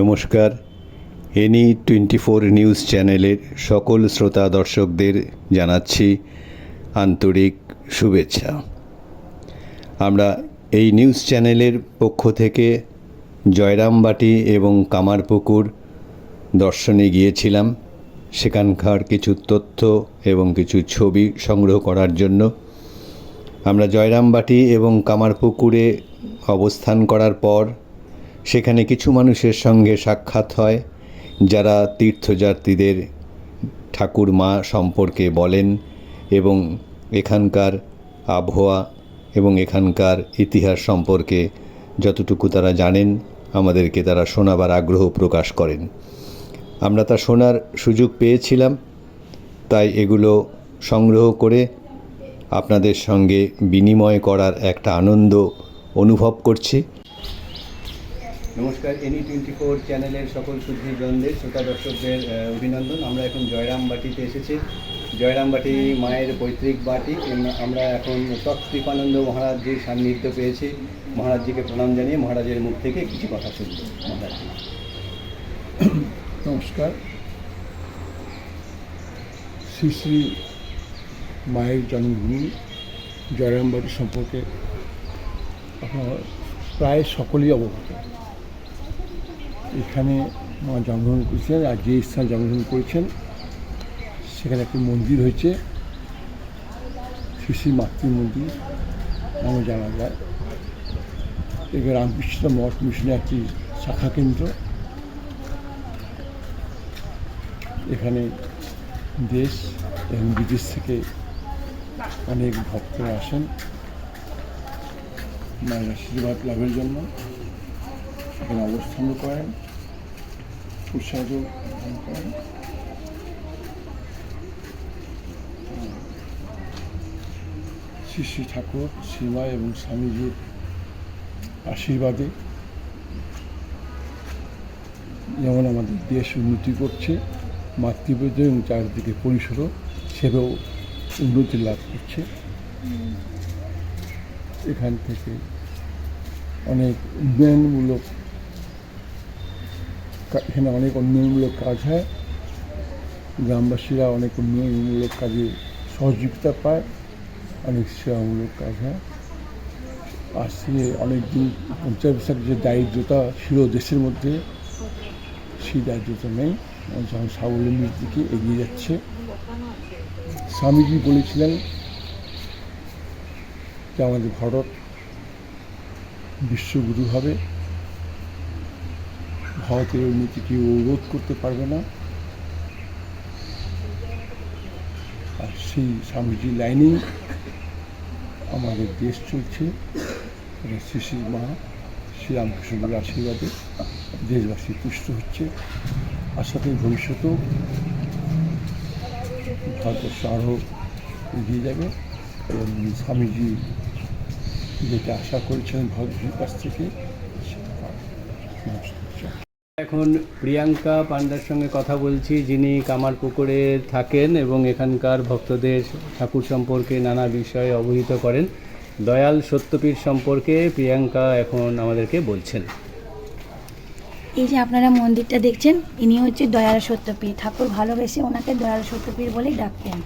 নমস্কার। Any twenty four news চ্যানেলের সকল শ্রোতা দর্শকদের জানাচ্ছি আন্তরিক শুভেচ্ছা। আমরা এই নিউজ চ্যানেলের পক্ষ থেকে জয়রামবাটি এবং কামারপুকুর দর্শনে গিয়েছিলাম। সেখানকার কিছু তথ্য এবং কিছু ছবি সংগ্রহ করার জন্য। আমরা জয়রামবাটি এবং কামারপুকুরে অবস্থান করার পর সেখানে কিছু মানুষের সঙ্গে সাক্ষাৎ হয়, যারা তীর্থযাত্রীদের ঠাকুর মা সম্পর্কে বলেন এবং এখানকার আবহাওয়া এবং এখানকার ইতিহাস সম্পর্কে যতটুকু তারা জানেন, আমাদেরকে তারা শোনাবার আগ্রহ প্রকাশ করেন। আমরা তা শোনার সুযোগ পেয়েছিলাম, তাই এগুলো সংগ্রহ করে আপনাদের সঙ্গে বিনিময় করার একটা আনন্দ অনুভব করছি। নমস্কার এনি টোয়েন্টি ফোর চ্যানেলের সকল সুধীজনদের শ্রোতা দর্শকদের অভিনন্দন। আমরা এখন জয়রামবাটিতে এসেছি। জয়রামবাটি মায়ের পৈতৃক বাটি। আমরা এখন তৎকৃপানন্দ মহারাজজির সান্নিধ্য পেয়েছি। মহারাজজিকে প্রণাম জানিয়ে মহারাজের মুখ থেকে কিছু কথা শুনব। মহারাজ। নমস্কার। শ্রী শ্রী মায়ের জন্মভূমি জয়রামবাড়ি সম্পর্কে আপনারা প্রায় সকলেই অবগত। এখানে মা জন্মগ্রহণ করেছিলেন, আর যে স্থানে জন্মগ্রহণ করেছেন, সেখানে একটি মন্দির হয়েছে। শ্রী শ্রী মাতৃ মন্দির নামে জানা যায়। এখানে রামকৃষ্ণ মঠ মিশনের একটি শাখা কেন্দ্র। এখানে দেশ এবং বিদেশ থেকে অনেক ভক্তরা আসেন। মায়ের আশীর্বাদ লাভের জন্য। অবস্থান করেন উৎসাহ করেন। শ্রী শ্রী ঠাকুর, শ্রীমা এবং স্বামীজির আশীর্বাদে যেমন আমাদের দেশ উন্নতি করছে মাতৃপদ এবং চারিদিকে পরিসরও সেভাবেও উন্নতি লাভ করছে। এখান থেকে অনেক উন্নয়নমূলক এখানে অনেক উন্নয়নমূলক কাজ হয়। গ্রামবাসীরা অনেক উন্নয়নমূলক কাজে সহযোগিতা পায়। অনেক সেবামূলক কাজ হয়। আসছে অনেক দিন পঞ্চায়েত বৈশাখ যে দারিদ্রতা ছিল দেশের মধ্যে, সেই দারিদ্রতা নেই। যখন স্বাবলম্বীর দিকে এগিয়ে যাচ্ছে। স্বামীজি বলেছিলেন যে আমাদের ভারত বিশ্বগুরু হবে। ভারতের উন্নতি কেউ রোধ করতে পারবে না। আর সেই স্বামীজি লাইনেই আমাদের দেশ চলছে। শ্রী মা শ্রীরামকৃষ্ণগুলোর আশীর্বাদে দেশবাসী তুষ্ট হচ্ছে। আশা করি ভবিষ্যতেও ভারতবর্ষ আরও এগিয়ে যাবে এবং স্বামীজি যেটা আশা করেছিলেন ভারতবর্ষের কাছ থেকে এখন প্রিয়াঙ্কা পান্ডার সঙ্গে কথা বলছি, যিনি কামারপুকুরে থাকেন এবং এখানকার ভক্তদের ঠাকুর সম্পর্কে নানা বিষয়ে অবহিত করেন। দয়াল সত্যপীর সম্পর্কে প্রিয়াঙ্কা এখন আমাদেরকে বলছেন। এই যে আপনারা মন্দিরটা দেখছেন, ইনি হচ্ছে দয়াল সত্যপীর ঠাকুর ভালোবেসে ওনাকে দয়াল সত্যপীর বলেই ডাকতেন।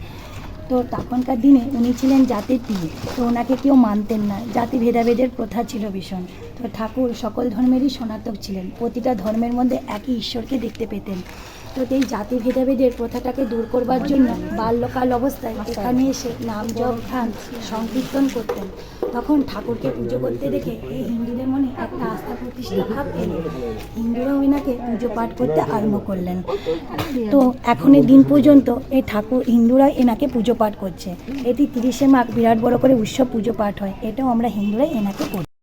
তো তখনকার দিনে উনি ছিলেন জাতির পীর, তো ওনাকে কেউ মানতেন না। জাতি ভেদাভেদের প্রথা ছিল ভীষণ। তো ঠাকুর সকল ধর্মেরই সনাতক ছিলেন। প্রতিটা ধর্মের মধ্যে একই ঈশ্বরকে দেখতে পেতেন। এই জাতি ভেদাভেদের প্রথাটাকে দূর করবার জন্য বাল্যকাল অবস্থায় এখানে এসে নাম জপ, ধ্যান, সংকীর্তন করতেন। তখন ঠাকুরকে পুজো করতে দেখে এই হিন্দুদের মনে একটা আস্থা প্রতিষ্ঠা ভাব এলো। হিন্দুরাও এনাকে পুজো পাঠ করতে আরম্ভ করলেন। তো এখনের দিন পর্যন্ত এই ঠাকুর, হিন্দুরা এনাকে পুজো পাঠ করছে। এটি তিরিশে মাঘ বিরাট বড় করে উৎসব পুজো পাঠ হয়। এটাও আমরা হিন্দুরাই এনাকে করি।